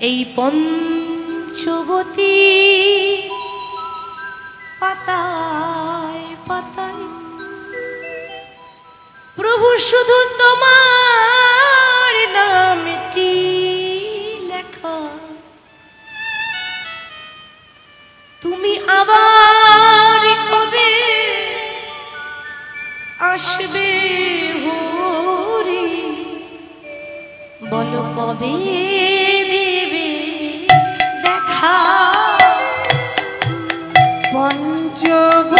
এই পঞ্চবতী পাতায় পাতায়। প্রভু, শুধু তোমার নামটি লেখা। তুমি আবার কবে আসবে হরি? বলো কবে দেবে পঞ্চবটি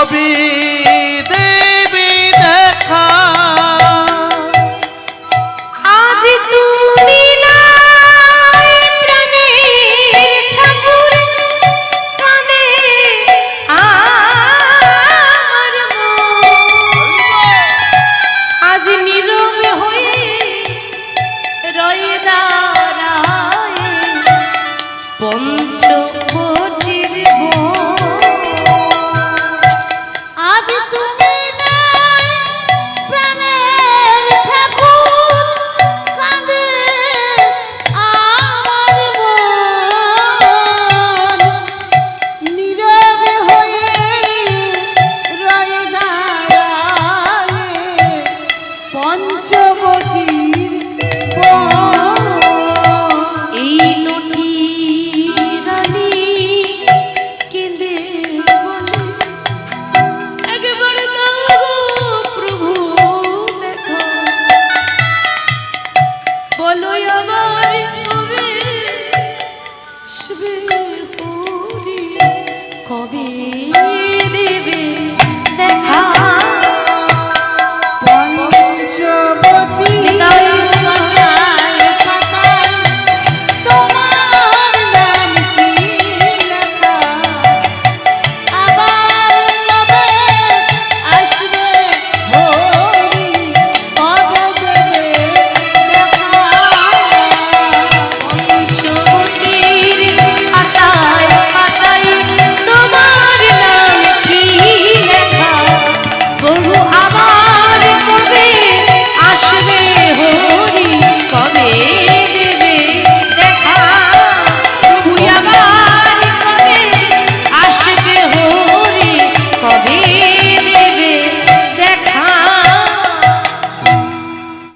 কবি দেবী দেখা। আজ তুমি নাই প্রাণের